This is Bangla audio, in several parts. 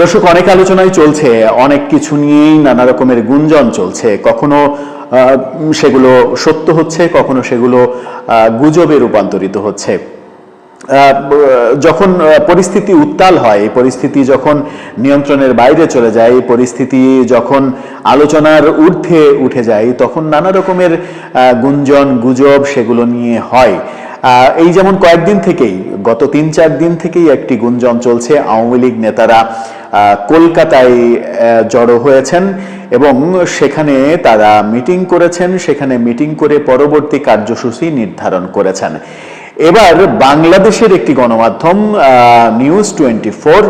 দর্শক, অনেক আলোচনাই চলছে, অনেক কিছু নিয়েই নানা রকমের গুঞ্জন চলছে। কখনো সেগুলো সত্য হচ্ছে, কখনো সেগুলো গুজবে রূপান্তরিত হচ্ছে। যখন পরিস্থিতি উত্তাল হয়, এই পরিস্থিতি যখন নিয়ন্ত্রণের বাইরে চলে যায়, এই পরিস্থিতি যখন আলোচনার ঊর্ধ্বে উঠে যায়, তখন নানা রকমের গুঞ্জন, গুজব সেগুলো নিয়ে হয়। এই যেমন কয়েকদিন থেকেই, গত তিন চার দিন থেকেই একটি গুঞ্জন চলছে, আওয়ামী লীগ নেতারা কলকাতায় জড়ো হয়েছেন এবং সেখানে তারা মিটিং করেছেন, সেখানে মিটিং করে পরবর্তী কার্যসূচি নির্ধারণ করেছেন। এবার বাংলাদেশের একটি গণমাধ্যম নিউজ টোয়েন্টি ফোর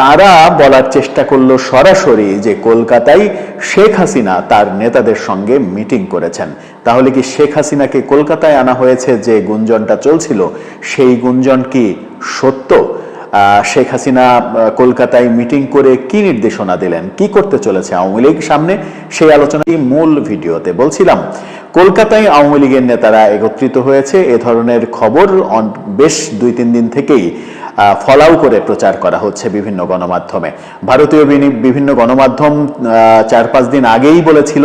তারা বলার চেষ্টা করল সরাসরি যে কলকাতায় শেখ হাসিনা তার নেতাদের সঙ্গে মিটিং করেছেন। তাহলে কি শেখ হাসিনাকে কলকাতায় আনা হয়েছে যে গুঞ্জনটা চলছিল? সেই গুঞ্জন কি সত্য? শেখ হাসিনা কলকাতায় মিটিং করে কি নির্দেশনা দিলেন? কি করতে চলেছে আওয়ামী লীগ সামনে? সেই আলোচনাটি মূল ভিডিওতে বলছিলাম। কলকাতায় আওয়ামী লীগের নেতারা একত্রিত হয়েছে। এ ধরনের খবর বেশ দুই তিন দিন থেকেই ফলাও করে প্রচার করা হচ্ছে বিভিন্ন গণমাধ্যমে। ভারতীয় বিভিন্ন গণমাধ্যম চার পাঁচ দিন আগেই বলেছিল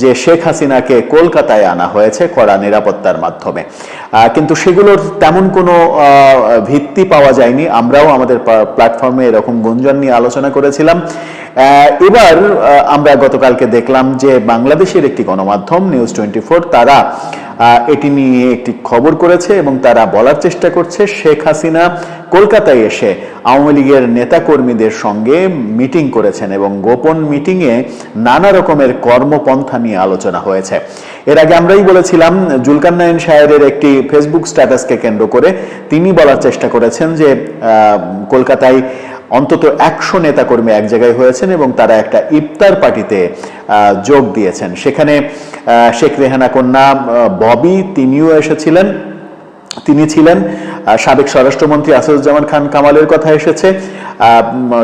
যে শেখ হাসিনাকে কলকাতায় আনা হয়েছে কড়া নিরাপত্তার মাধ্যমে। কিন্তু সেগুলোর তেমন কোনো ভিত্তি পাওয়া যায়নি। আমরাও আমাদের প্ল্যাটফর্মে এরকম গুঞ্জন নিয়ে আলোচনা করেছিলাম। এবার আমরা গতকালকে দেখলাম যে বাংলাদেশের একটি গণমাধ্যম নিউজ টোয়েন্টি ফোর তারা এটি নিয়ে একটি খবর করেছে এবং তারা বলার চেষ্টা করছে, শেখ হাসিনা কলকাতায় এসে আওয়ামী লীগের নেতাকর্মীদের সঙ্গে মিটিং করেছেন এবং গোপন মিটিংয়ে নানা রকমের কর্মপন্থা নিয়ে আলোচনা হয়েছে। এর আগে আমরাই বলেছিলাম জুলকান্নায়ন সাহেবের একটি ফেসবুক স্ট্যাটাসকে কেন্দ্র করে তিনি বলার চেষ্টা করেছেন যে কলকাতায় অন্তত একশো নেতাকর্মী এক জায়গায় হয়েছেন এবং তারা একটা ইফতার পার্টিতে যোগ দিয়েছেন। সেখানে শেখ রেহানা কন্যা ববি তিনিও এসেছিলেন। তিনি ছিলেন সাবেক স্বরাষ্ট্রমন্ত্রী আসাদুজ্জামান খান কামালের কথা এসেছে।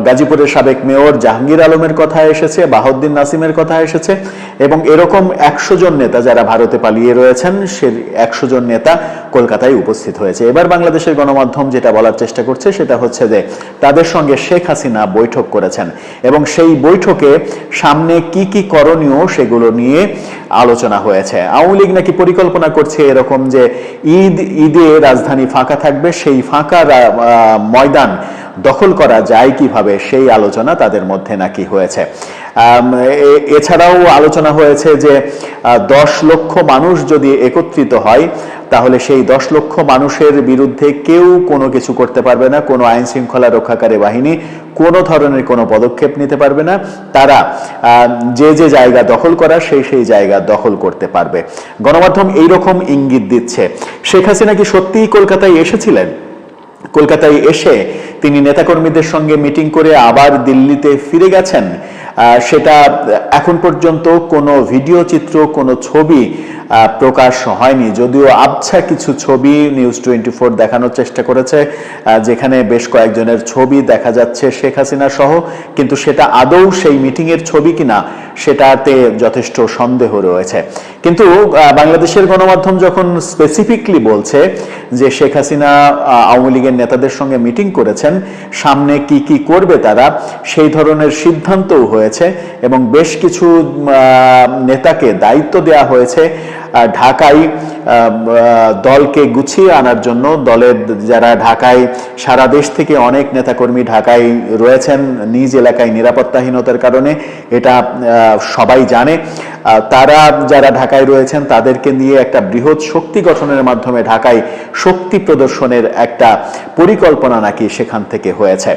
গাজীপুরের সাবেক মেয়র জাহাঙ্গীর আলমের কথা এসেছে, বাহাউদ্দিন নাসিমের কথা এসেছে এবং এরকম একশো জন নেতা যারা ভারতে পালিয়ে রয়েছেন, সে একশো জন নেতা কলকাতায় উপস্থিত হয়েছে। এবার বাংলাদেশের গণমাধ্যম যেটা বলার চেষ্টা করছে সেটা হচ্ছে যে, তাদের সঙ্গে শেখ হাসিনা বৈঠক করেছেন এবং সেই বৈঠকে সামনে কি কি করণীয় সেগুলো নিয়ে আলোচনা হয়েছে। আওয়ামী লীগ নাকি পরিকল্পনা করছে এরকম যে, ঈদ, ঈদে রাজধানী ফাঁকা থাকবে, সেই ফাঁকা ময়দান দখল করা যায় কীভাবে? সেই আলোচনা তাদের মধ্যে নাকি হয়েছে। এছাড়াও আলোচনা হয়েছে যে দশ লক্ষ মানুষ যদি একত্রিত হয়, তাহলে সেই দশ লক্ষ মানুষের বিরুদ্ধে কেউ কোনো কিছু করতে পারবে না, কোনো আইন শৃঙ্খলা রক্ষাকারী বাহিনী, কোনো ধরনের কোনো পদক্ষেপ নিতে পারবে না। তারা যে যে জায়গা দখল করা সেই সেই জায়গা দখল করতে পারবে। গণমাধ্যম এইরকম ইঙ্গিত দিচ্ছে। শেখ হাসিনা কি সত্যিই কলকাতায় এসেছিলেন? কলকাতায় এসে তিনি নেতাকর্মীদের সঙ্গে মিটিং করে আবার দিল্লিতে ফিরে গেছেন। সেটা এখন পর্যন্ত কোনো ভিডিও চিত্র, কোনো ছবি প্রকাশ হয়নি। যদিও আবছা কিছু ছবি নিউজ টোয়েন্টি ফোর দেখানোর চেষ্টা করেছে যেখানে বেশ কয়েকজনের ছবি দেখা যাচ্ছে শেখ হাসিনা সহ, কিন্তু সেটা আদৌ সেই মিটিং এর ছবি কিনা সেটাতে যথেষ্ট সন্দেহ রয়েছে। কিন্তু বাংলাদেশের গণমাধ্যম যখন স্পেসিফিকলি বলছে যে শেখ হাসিনা আওয়ামী লীগের নেতাদের সঙ্গে মিটিং করেছেন, সামনে কি কি করবে তারা, সেই ধরনের সিদ্ধান্তও হয়েছে এবং বেশ কিছু নেতাকে দায়িত্ব দেওয়া হয়েছে ঢাকায় দলকে গুছিয়ে আনার জন্য দলের যারা ঢাকায়, সারা দেশ থেকে অনেক নেতাকর্মী ঢাকায় রয়েছেন, নিজ এলাকায় নিরাপত্তাহীনতার কারণে এটা সবাই জানে। তারা যারা ঢাকায় রয়েছেন, তাদেরকে নিয়ে একটা বৃহৎ শক্তি গঠনের মাধ্যমে ঢাকায় শক্তি প্রদর্শনের একটা পরিকল্পনা নাকি সেখান থেকে হয়েছে।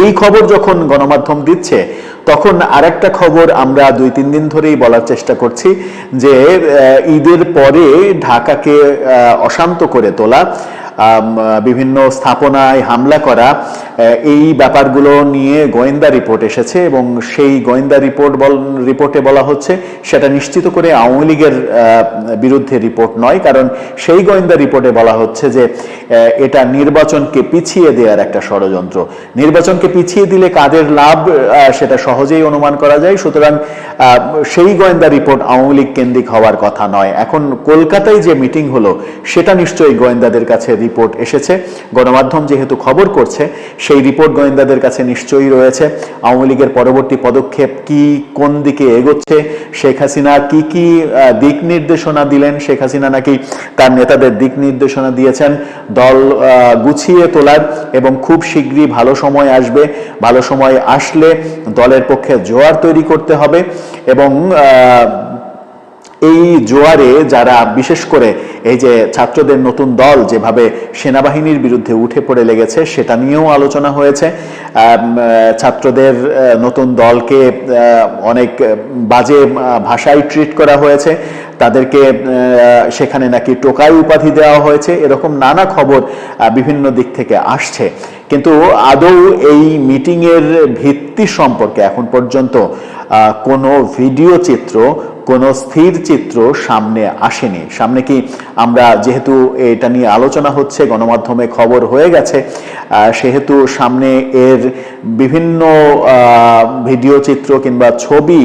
এই খবর যখন গণমাধ্যম দিচ্ছে, তখন আরেকটা খবর আমরা দুই, তিন দিন ধরেই বলার চেষ্টা করছি যে ঈদের পরে ঢাকাকে অশান্ত করে তোলা। বিভিন্ন স্থাপনায় হামলা করা এই ব্যাপারগুলো নিয়ে গোয়েন্দা রিপোর্ট এসেছে এবং সেই গোয়েন্দা রিপোর্ট বল, রিপোর্টে বলা হচ্ছে সেটা নিশ্চিত করে আওয়ামী লীগের বিরুদ্ধে রিপোর্ট নয়। কারণ সেই গোয়েন্দা রিপোর্টে বলা হচ্ছে যে এটা নির্বাচনকে পিছিয়ে দেওয়ার একটা ষড়যন্ত্র। নির্বাচনকে পিছিয়ে দিলে কাদের লাভ সেটা সহজেই অনুমান করা যায়। সুতরাং সেই গোয়েন্দা রিপোর্ট আওয়ামী লীগ কেন্দ্রিক হওয়ার কথা নয়। এখন কলকাতায় যে মিটিং হলো, সেটা নিশ্চয়ই গোয়েন্দাদের কাছে রিপোর্ট এসেছে। গণমাধ্যম যেহেতু খবর করছে, সেই রিপোর্ট গোয়েন্দাদের কাছে নিশ্চয়ই রয়েছে। আওয়ামী লীগের পরবর্তী পদক্ষেপ কি, কোন দিকে এগোচ্ছে, শেখ হাসিনা কি কি দিক নির্দেশনা দিলেন, শেখ হাসিনা নাকি তার নেতাদের দিক নির্দেশনা দিয়েছেন, দল গুছিয়ে তোলার এবং খুব শীঘ্রই ভালো সময় আসবে। ভালো সময় আসলে দলের পক্ষে জোয়ার তৈরি করতে হবে এবং এই জোয়ারে যারা বিশেষ করে এই যে ছাত্রদের নতুন দল যেভাবে সেনাবাহিনীর বিরুদ্ধে উঠে পড়ে লেগেছে, সেটা নিয়েও আলোচনা হয়েছে। ছাত্রদের নতুন দলকে অনেক বাজে ভাষায় ট্রিট করা হয়েছে। তাদেরকে সেখানে নাকি টোকাই উপাধি দেওয়া হয়েছে। এরকম নানা খবর বিভিন্ন দিক থেকে আসছে। কিন্তু আদৌ এই মিটিংয়ের ভিত্তি সম্পর্কে এখন পর্যন্ত কোনো ভিডিও চিত্র কোনো স্থির চিত্র সামনে আসেনি। সামনে কি আমরা যেহেতু এটা নিয়ে আলোচনা হচ্ছে, গণমাধ্যমে খবর হয়ে গেছে সেহেতু সামনে এর বিভিন্ন ভিডিও চিত্র কিংবা ছবি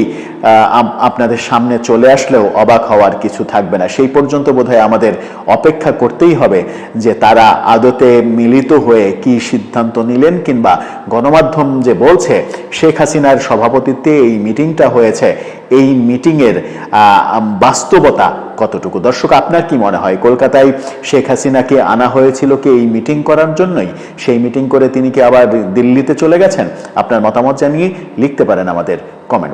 আপনাদের সামনে চলে আসলেও অবাক হওয়ার কিছু থাকবে না। সেই পর্যন্ত বোধহয় আমাদের অপেক্ষা করতেই হবে যে তারা আদতে মিলিত হয়ে কি সিদ্ধান্ত নিলেন কিংবা গণমাধ্যম যে বলছে, শেখ হাসিনার সভাপতিত্বে এই মিটিংটা হয়েছে। এই মিটিংয়ের বাস্তবতা কতটুকু? দর্শক, আপনার কি মনে হয়, কলকাতায় শেখ হাসিনাকে আনা হয়েছিল কি এই মিটিং করার জন্যই? সেই মিটিং করে তিনি কি আবার দিল্লিতে চলে গেছেন? আপনার মতামত জানিয়ে লিখতে পারেন আমাদের কমেন্ট